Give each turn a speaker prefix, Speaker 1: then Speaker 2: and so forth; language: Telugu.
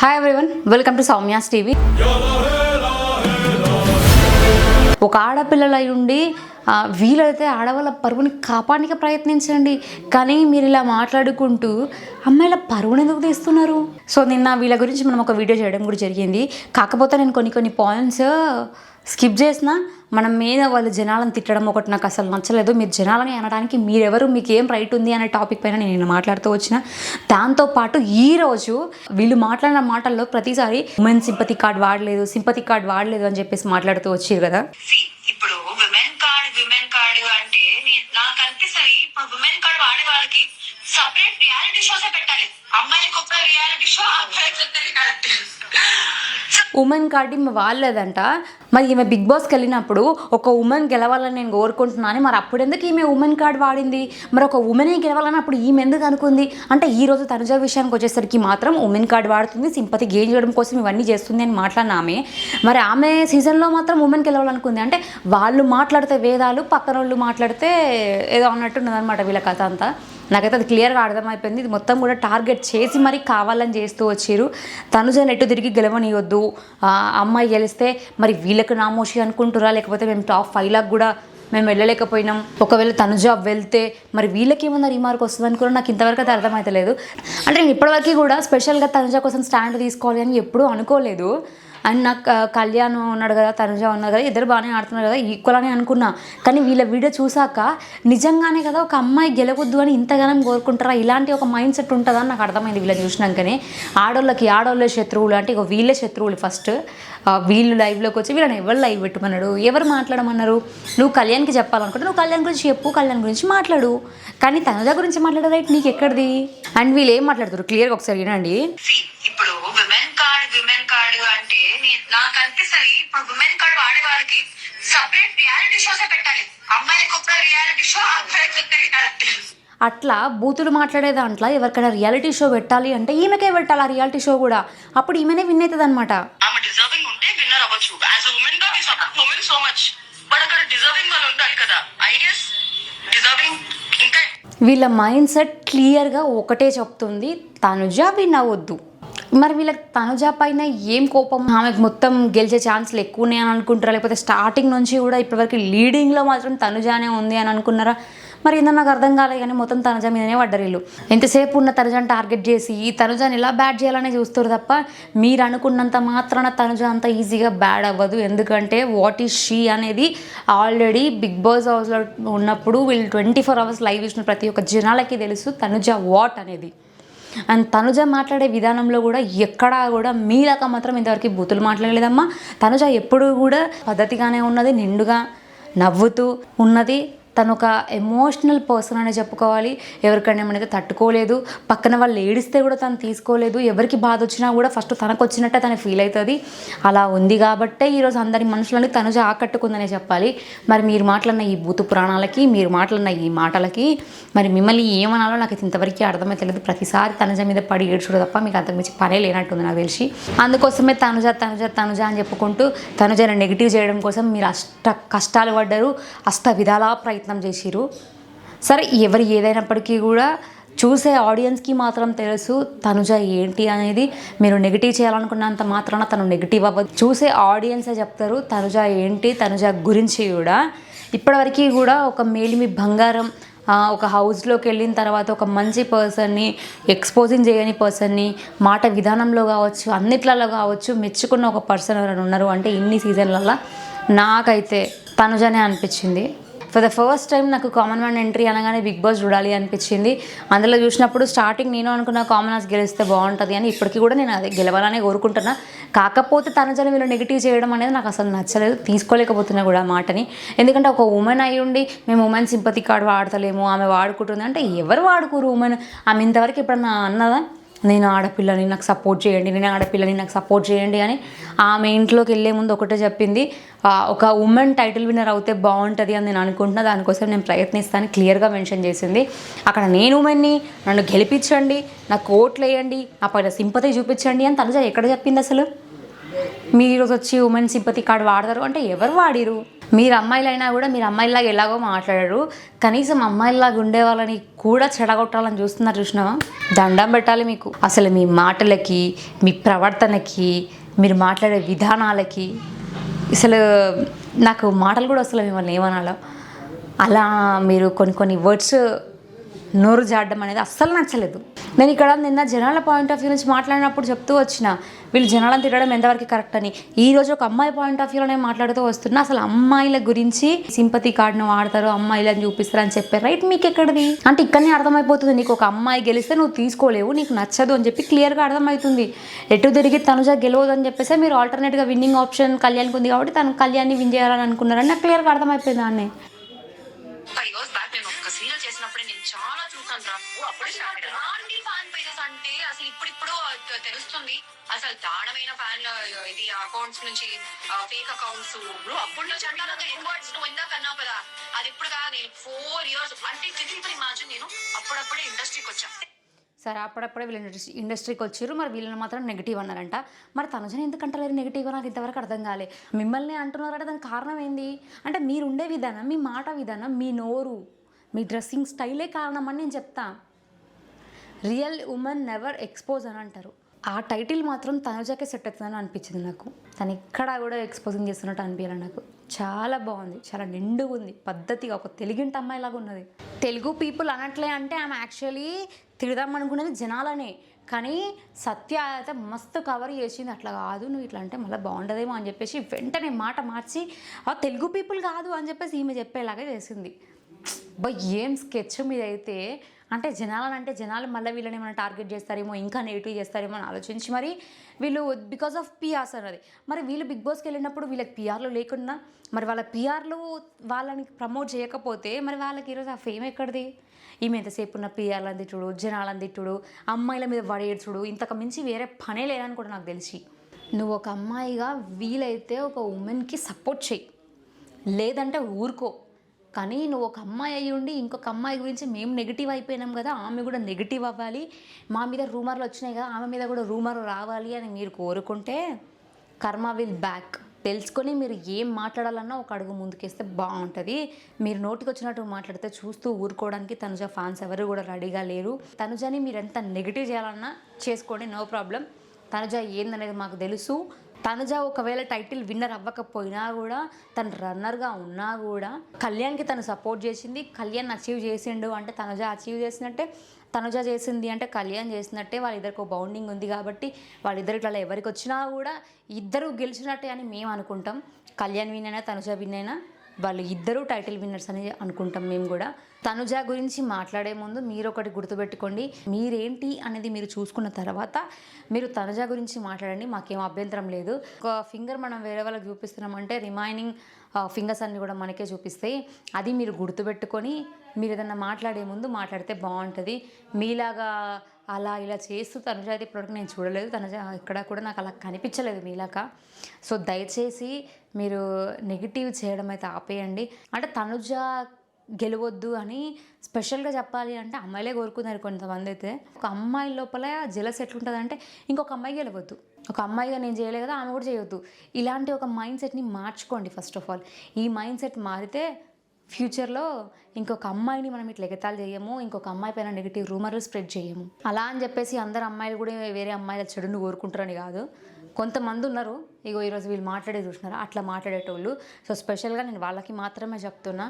Speaker 1: Hi everyone welcome to Soumya's TV ఒక ఆడపిల్లలై ఉండి వీలైతే ఆడవాళ్ళ పరువుని కాపాడడానికి ప్రయత్నించండి. కానీ మీరు ఇలా మాట్లాడుకుంటూ అమ్మాయిల పరువుని ఎందుకు తీస్తున్నారు? సో నిన్న వీళ్ళ గురించి మనం ఒక వీడియో చేయడం కూడా జరిగింది. కాకపోతే నేను కొన్ని కొన్ని పాయింట్స్ స్కిప్ చేసిన మనం మీద వాళ్ళు జనాలను తిట్టడం ఒకటి నాకు అసలు నచ్చలేదు. మీరు జనాలని అనడానికి మీరెవరు మీకు ఏం రైట్ ఉంది అనే టాపిక్ పైన నేను మాట్లాడుతూ వచ్చిన. దాంతోపాటు ఈరోజు వీళ్ళు మాట్లాడిన మాటల్లో ప్రతిసారి ఉమెన్ సింపతి కార్డ్ వాడలేదు సింపతి కార్డ్ వాడలేదు అని చెప్పేసి మాట్లాడుతూ వచ్చారు కదా.
Speaker 2: ఇప్పుడు విమెన్ కార్డ్ విమెన్ కార్డ్ అంటే నాకు అనిపిస్తుంది ఇప్పుడు విమెన్ కార్డ్ వాడే వాళ్ళకి సపరేట్ రియాలిటీ షోసే పెట్టాలి. అమ్మాయిలకు ఒక రియాలిటీ షో అబ్బాయికి ఒక రియాలిటీ
Speaker 1: ఉమెన్ కార్డ్ ఈమె మరి ఈమె బిగ్ బాస్కి వెళ్ళినప్పుడు ఒక ఉమెన్ గెలవాలని నేను కోరుకుంటున్నాను. మరి అప్పుడు ఎందుకు ఈమె ఉమెన్ కార్డ్ వాడింది? మరి ఒక ఉమెనే గెలవాలని అప్పుడు ఈమె ఎందుకు అనుకుంది? అంటే ఈ రోజు తనుజ విషయానికి వచ్చేసరికి మాత్రం ఉమెన్ కార్డ్ వాడుతుంది సింపతి గెయిన్ చేయడం కోసం ఇవన్నీ చేస్తుంది అని మాట్లాడిన ఆమె మరి ఆమె సీజన్లో మాత్రం ఉమెన్ గెలవాలనుకుంది. అంటే వాళ్ళు మాట్లాడితే వేదాలు పక్కన వాళ్ళు మాట్లాడితే ఏదో అన్నట్టు ఉన్నదనమాట వీళ్ళ కథ అంతా. నాకైతే అది క్లియర్గా అర్థమైపోయింది. ఇది మొత్తం కూడా టార్గెట్ చేసి మరి కావాలని చేస్తూ వచ్చారు తనుజ ఎటు తిరిగి గెలవనియొద్దు. అమ్మాయి గెలిస్తే మరి వీళ్ళకి నామోషి అనుకుంటురా? లేకపోతే మేము టాప్ ఫైవ్ లాక్ కూడా మేము వెళ్ళలేకపోయినాం. ఒకవేళ తనుజ వెళ్తే మరి వీళ్ళకి ఏమన్నా రీమార్క్ వస్తుంది కూడా నాకు ఇంతవరకు అయితే అర్థమైతలేదు. అంటే నేను ఇప్పటివరకు కూడా స్పెషల్గా తనుజ కోసం స్టాండ్ తీసుకోవాలి అని ఎప్పుడూ అనుకోలేదు. అండ్ నాకు కళ్యాణ్ ఉన్నాడు కదా తనుజ ఉన్నారు కదా ఇద్దరు బాగానే ఆడుతున్నారు కదా ఈక్వల్ అని అనుకున్నా. కానీ వీళ్ళ వీడియో చూసాక నిజంగానే కదా ఒక అమ్మాయి గెలవద్దు అని ఇంతగానం కోరుకుంటారా? ఇలాంటి ఒక మైండ్ సెట్ ఉంటుందా నాకు అర్థమైంది వీళ్ళని చూసినాకనే. ఆడోళ్ళకి ఆడోళ్ళే శత్రువులు అంటే ఇక వీళ్ళే శత్రువులు ఫస్ట్ వీళ్ళు లైవ్లోకి వచ్చి వీళ్ళని ఎవరు లైవ్ పెట్టమన్నాడు ఎవరు మాట్లాడమన్నారు? నువ్వు కళ్యాణ్కి చెప్పాలనుకుంటే నువ్వు కళ్యాణ్ గురించి చెప్పు కళ్యాణ్ గురించి మాట్లాడు. కానీ తనుజ గురించి మాట్లాడే రైట్ నీకు ఎక్కడిది అండ్ వీళ్ళు ఏం మాట్లాడుతారు క్లియర్గా ఒకసారి వినండి.
Speaker 2: ఇప్పుడు విమెన్ కార్డ్ అంటే నాకు అనిపిస్తుంది ఇప్పుడు విమెన్ కార్డ్ వాడే వాళ్ళకి సపరేట్ రియాలిటీ షోసే పెట్టాలి. అమ్మాయిలకు ఒక రియాలిటీ షో అబ్బాయికి ఒక రియాలిటీ
Speaker 1: అట్లా బూతులు మాట్లాడే దాంట్లో ఎవరికైనా రియాలిటీ షో పెట్టాలి అంటే ఈమెకే పెట్టాలి ఆ రియాలిటీ షో కూడా. అప్పుడు ఈమెనే విన్ అవుతుంది అనమాట
Speaker 2: ఆమె డిజర్వింగ్ ఉంటే విన్నర్ అవ్వచ్చు. యాజ్ ఉమెన్గా ఉమెన్ సో మచ్ బట్ అక్కడ డిజర్వింగ్ వాళ్ళు ఉండాలి కదా. ఐ గెస్ డిజర్వింగ్ ఇంకా
Speaker 1: వీళ్ళ మైండ్ సెట్ క్లియర్గా ఒకటే చెప్తుంది. తనుజ విన్ అవ్వద్దు. మరి వీళ్ళకి తనుజ పైన ఏం కోపం? ఆమెకు మొత్తం గెలిచే ఛాన్స్లు ఎక్కువ అని అనుకుంటారా? లేకపోతే స్టార్టింగ్ నుంచి కూడా ఇప్పటివరకు లీడింగ్లో మాత్రం తనుజానే ఉంది అని అనుకున్నారా? మరి ఏందో నాకు అర్థం కాలేదు కానీ మొత్తం తనుజ మీదనే పడ్డారు వీళ్ళు. ఎంతసేపు ఉన్న తనుజాని టార్గెట్ చేసి ఈ తనుజాని ఎలా బ్యాడ్ చేయాలనే చూస్తారు తప్ప మీరు అనుకున్నంత మాత్రాన తనుజ అంత ఈజీగా బ్యాడ్ అవ్వదు. ఎందుకంటే వాట్ ఈస్ షీ అనేది ఆల్రెడీ బిగ్ బాస్ హౌస్లో ఉన్నప్పుడు వీళ్ళు ట్వంటీ ఫోర్ అవర్స్ లైవ్ ఇచ్చిన ప్రతి ఒక్క జనాలకి తెలుసు తనుజ వాట్ అనేది. అండ్ తనుజ మాట్లాడే విధానంలో కూడా ఎక్కడా కూడా మీలాక మాత్రం ఇంతవరకు బూతులు మాట్లాడలేదమ్మా. తనుజ ఎప్పుడు కూడా పద్ధతిగానే ఉన్నది నిండుగా నవ్వుతూ ఉన్నది. తను ఒక ఎమోషనల్ పర్సన్ అనే చెప్పుకోవాలి. ఎవరికైనా ఏమైనా తట్టుకోలేదు పక్కన వాళ్ళు ఏడిస్తే కూడా తను తీసుకోలేదు ఎవరికి బాధ వచ్చినా కూడా ఫస్ట్ తనకు వచ్చినట్టే తను ఫీల్ అవుతుంది అలా ఉంది కాబట్టే ఈరోజు అందరి మనుషులని తను ఆకట్టుకుందనే చెప్పాలి. మరి మీరు మాట్లాడిన ఈ భూతు పురాణాలకి మీరు మాట్లాడిన ఈ మాటలకి మరి మిమ్మల్ని ఏమనాలో నాకు ఇంతవరకు అర్థమైతలేదు. ప్రతిసారి తనుజ మీద పడి ఏడ్చుడు తప్ప మీకు అంతకుమించి పనే లేనట్టుంది నాకు తెలిసి. అందుకోసమే తనుజ తనుజ తనుజ అని చెప్పుకుంటూ తనుజను నెగిటివ్ చేయడం కోసం మీరు అష్ట కష్టాలు పడ్డారు. అష్ట విధాలా ప్రయత్నం చేసిరు సరే ఎవరు ఏదైనప్పటికీ కూడా చూసే ఆడియన్స్కి మాత్రం తెలుసు తనుజ ఏంటి అనేది. మీరు నెగిటివ్ చేయాలనుకున్నంత మాత్రాన తను నెగిటివ్ అవ్వదు చూసే ఆడియన్సే చెప్తారు తనుజ ఏంటి తనుజ గురించి కూడా. ఇప్పటివరకు కూడా ఒక మేలిమి బంగారం ఒక హౌస్లోకి వెళ్ళిన తర్వాత ఒక మంచి పర్సన్ని ఎక్స్పోజింగ్ చేయని పర్సన్ని మాట విధానంలో కావచ్చు అన్నిట్లలో కావచ్చు మెచ్చుకున్న ఒక పర్సన్ ఎవరైనా ఉన్నారు అంటే ఇన్ని సీజన్లలో నాకైతే తనుజనే అనిపించింది. ఫర్ ద ఫస్ట్ టైం నాకు కామన్ మ్యాన్ ఎంట్రీ అనగానే బిగ్ బాస్ చూడాలి అనిపించింది. అందులో చూసినప్పుడు స్టార్టింగ్ నేను అనుకున్న కామన్ హాస్ గెలిస్తే బాగుంటుంది అని ఇప్పటికీ కూడా నేను అదే గెలవాలనే కోరుకుంటున్నా. కాకపోతే తనుజని వీళ్ళు నెగిటివ్ చేయడం అనేది నాకు అసలు నచ్చలేదు. తీసుకోలేకపోతున్నా కూడా మాటని. ఎందుకంటే ఒక ఉమెన్ అయి ఉండి మేము ఉమెన్ సింపతి కార్డు వాడతలేము ఆమె వాడుకుంటుంది. అంటే ఎవరు వాడుకోరు ఉమెన్ ఆమె ఇంతవరకు ఎప్పుడన్నా అన్నదా? నేను ఆడపిల్లని నాకు సపోర్ట్ చేయండి నేను ఆడపిల్లని నాకు సపోర్ట్ చేయండి అని ఆమె ఇంట్లోకి వెళ్ళే ముందు ఒకటే చెప్పింది. ఒక ఉమెన్ టైటిల్ విన్నర్ అవుతే బాగుంటుంది అని నేను అనుకుంటున్నా. దానికోసం నేను ప్రయత్నిస్తాను క్లియర్గా మెన్షన్ చేసింది. అక్కడ నేను ఉమెన్ని నన్ను గెలిపించండి నాకు ఓట్లు వేయండి నా పైన సింపతి చూపించండి అని తనుజ ఎక్కడ చెప్పింది అసలు? మీరు ఈరోజు వచ్చి ఉమెన్ సింపతి కార్డు వాడతారు అంటే ఎవరు వాడిరు? మీరు అమ్మాయిలైనా కూడా మీరు అమ్మాయిలాగా ఎలాగో మాట్లాడారు. కనీసం అమ్మాయిలాగా ఉండే వాళ్ళని కూడా చెడగొట్టాలని చూస్తున్నారు చూసినావా? దండం పెట్టాలి మీకు. అసలు మీ మాటలకి మీ ప్రవర్తనకి మీరు మాట్లాడే విధానాలకి అసలు నాకు మాటలు కూడా అసలు మిమ్మల్ని ఏమనాలో? అలా మీరు కొన్ని కొన్ని వర్డ్స్ నోరు జాడడం అనేది అస్సలు నచ్చలేదు. నేను ఇక్కడ నిన్న జనాల పాయింట్ ఆఫ్ వ్యూ నుంచి మాట్లాడినప్పుడు చెప్తూ వచ్చిన వీళ్ళు జనాలను తిట్టడం ఎంతవరకు కరెక్ట్ అని. ఈ రోజు ఒక అమ్మాయి పాయింట్ ఆఫ్ వ్యూలోనే మాట్లాడుతూ వస్తున్నా అసలు అమ్మాయిల గురించి సింపతి కార్డును వాడతారు అమ్మాయిలని చూపిస్తారు అని చెప్పారు రైట్ మీకు ఎక్కడిది? అంటే ఇక్కడనే అర్థమైపోతుంది నీకు ఒక అమ్మాయి గెలిస్తే నువ్వు తీసుకోలేవు నీకు నచ్చదు అని చెప్పి క్లియర్గా అర్థమవుతుంది ఎటు తిరిగి తనుజ గెలవదు అని చెప్పేసి మీరు ఆల్టర్నేట్గా విన్నింగ్ ఆప్షన్ కళ్యాణ్కి ఉంది కాబట్టి తను కళ్యాణ్ని విన్ చేయాలని అనుకున్నారని నాకు క్లియర్గా అర్థమైపోయింది దాన్ని
Speaker 2: ఫైవ్ ఇయర్స్ బ్యాక్ నేను ఒక సీరియల్ చేసినప్పుడే నేను చాలా చూసాను రా. ఇప్పుడిప్పుడు తెలుస్తుంది. అసలు దారుణమైన ఫ్యాన్ ఇది అకౌంట్స్ నుంచి ఫేక్ అకౌంట్స్ అప్పుడు నుంచి అంటారు ఇన్వర్డ్స్ నువ్వు ఇందాక అన్నావు కదా అది ఇప్పుడు కాదు నేను ఫోర్ ఇయర్స్ అంటే ఫిజికల్ ఇమాజిన్ నేను అప్పుడప్పుడే ఇండస్ట్రీకి వచ్చా.
Speaker 1: సరే అప్పుడప్పుడే వీళ్ళు ఇండస్ట్రీ ఇండస్ట్రీకి వచ్చారు. మరి వీళ్ళని మాత్రం నెగిటివ్ అన్నారంట. మరి తనుజని ఎందుకు అంటలేరు నెగిటివ్గా నాకు ఇంతవరకు అర్థం కాలే. మిమ్మల్ని అంటున్నారంటే దానికి కారణం ఏంది? అంటే మీరు ఉండే విధానం మీ మాట విధానం మీ నోరు మీ డ్రెస్సింగ్ స్టైలే కారణం అని నేను చెప్తాను రియల్ ఉమెన్ నెవర్ ఎక్స్పోజ్ అని అంటారు. ఆ టైటిల్ మాత్రం తనుజాకే సెట్ అవుతుందని అనిపించింది నాకు. తను ఎక్కడా కూడా ఎక్స్పోజింగ్ చేస్తున్నట్టు అనిపించాలి నాకు. చాలా బాగుంది. చాలా నిండుగా ఉంది. పద్ధతిగా ఒక తెలుగింటి అమ్మాయిలాగా ఉన్నది. తెలుగు పీపుల్ అనట్లే అంటే ఆమె యాక్చువల్లీ తిడదాం అనుకునేది జనాలనే. కానీ సత్య అయితే మస్తు కవర్ చేసింది. అట్లా కాదు. నువ్వు ఇట్లా అంటే మళ్ళీ బాగుండదేమో అని చెప్పేసి వెంటనే మాట మార్చి ఆ తెలుగు పీపుల్ కాదు అని చెప్పేసి ఈమె చెప్పేలాగా చేసింది. బా ఏం స్కెచ్ మీద అయితే అంటే జనాలను అంటే జనాలు మళ్ళీ వీళ్ళని ఏమైనా టార్గెట్ చేస్తారేమో ఇంకా నెగిటివ్ చేస్తారేమో అని ఆలోచించి మరి వీళ్ళు బికాస్ ఆఫ్ పిఆర్స్ అన్నది. మరి వీళ్ళు బిగ్ బాస్కి వెళ్ళినప్పుడు వీళ్ళకి పిఆర్లు లేకుండా మరి వాళ్ళ పిఆర్లు వాళ్ళని ప్రమోట్ చేయకపోతే మరి వాళ్ళకి ఈరోజు ఆ ఫేమ్ ఎక్కడిది? ఈమె ఎంతసేపు ఉన్న పిఆర్లను తిట్టుడు జనాలను తిట్టుడు అమ్మాయిల మీద వడేడ్చుడు ఇంతకు మించి వేరే పనే లేదని కూడా నాకు తెలిసి. నువ్వు ఒక అమ్మాయిగా వీలైతే ఒక ఉమెన్కి సపోర్ట్ చెయ్యి. లేదంటే ఊరుకో. కానీ నువ్వు ఒక అమ్మాయి అయ్యి ఉండి ఇంకొక అమ్మాయి గురించి మేము నెగిటివ్ అయిపోయినాం కదా ఆమె కూడా నెగిటివ్ అవ్వాలి. మా మీద రూమర్లు వచ్చినాయి కదా ఆమె మీద కూడా రూమర్ రావాలి అని మీరు కోరుకుంటే కర్మ విల్ బ్యాక్. తెలుసుకొని మీరు ఏం మాట్లాడాలన్నా ఒక అడుగు ముందుకేస్తే బాగుంటుంది. మీరు నోటికి వచ్చినట్టు మాట్లాడితే చూస్తూ ఊరుకోవడానికి తనుజ ఫ్యాన్స్ ఎవరు కూడా రెడీగా లేరు. తనుజని మీరు ఎంత నెగిటివ్ చేయాలన్నా చేసుకోండి నో ప్రాబ్లం తనుజ ఏందనేది మాకు తెలుసు. తనుజ ఒకవేళ టైటిల్ విన్నర్ అవ్వకపోయినా కూడా తను రన్నర్గా ఉన్నా కూడా కళ్యాణ్కి తను సపోర్ట్ చేసింది కళ్యాణ్ అచీవ్ చేసిండు అంటే తనుజ అచీవ్ చేసినట్టే తనుజ చేసింది అంటే కళ్యాణ్ చేసినట్టే వాళ్ళిద్దరికి ఒక బౌండింగ్ ఉంది కాబట్టి వాళ్ళిద్దరిలో ఎవరికి వచ్చినా కూడా ఇద్దరు గెలిచినట్టే అని మేము అనుకుంటాం. కళ్యాణ్ విన్ అయినా తనుజ విన్ అయినా వాళ్ళు ఇద్దరూ టైటిల్ విన్నర్స్ అని అనుకుంటాం మేము కూడా. తనుజ గురించి మాట్లాడే ముందు మీరు ఒకటి గుర్తుపెట్టుకోండి. మీరేంటి అనేది మీరు చూసుకున్న తర్వాత మీరు తనుజ గురించి మాట్లాడండి. మాకేం అభ్యంతరం లేదు. ఒక ఫింగర్ మనం వేరే వాళ్ళకి చూపిస్తున్నామంటే రిమైనింగ్ ఫింగర్స్ అన్నీ కూడా మనకే చూపిస్తాయి అది మీరు గుర్తుపెట్టుకొని మీరు ఏదన్నా మాట్లాడే ముందు మాట్లాడితే బాగుంటుంది. మీలాగా అలా ఇలా చేస్తూ తనుజ అయితే ఇప్పటివరకు నేను చూడలేదు. తనుజ ఇక్కడ కూడా నాకు అలా కనిపించలేదు మీలాగా. సో దయచేసి మీరు నెగిటివ్ చేయడం అయితే ఆపేయండి. అంటే తనుజ గెలవద్దు అని స్పెషల్గా చెప్పాలి అంటే అమ్మాయిలే కోరుకున్నారు కొంతమంది అయితే. ఒక అమ్మాయి లోపల జలస్ ఎట్లుంటుంది అంటే ఇంకొక అమ్మాయి గెలవద్దు. ఒక అమ్మాయిగా నేను చేయలే కదా ఆమె కూడా చేయొద్దు. ఇలాంటి ఒక మైండ్ సెట్ని మార్చుకోండి ఫస్ట్ ఆఫ్ ఆల్ ఈ మైండ్ సెట్ మారితే ఫ్యూచర్లో ఇంకొక అమ్మాయిని మనం ఇట్లా ఎగతాలు చేయము ఇంకొక అమ్మాయి పైన నెగిటివ్ రూమర్లు స్ప్రెడ్ చేయము. అలా అని చెప్పేసి అందరు అమ్మాయిలు కూడా వేరే అమ్మాయిల చెడును కోరుకుంటారని కాదు. కొంతమంది ఉన్నారు ఇగో ఈరోజు వీళ్ళు మాట్లాడే చూసినారు? అట్లా మాట్లాడేటోళ్ళు. సో స్పెషల్గా నేను వాళ్ళకి మాత్రమే చెప్తున్నా.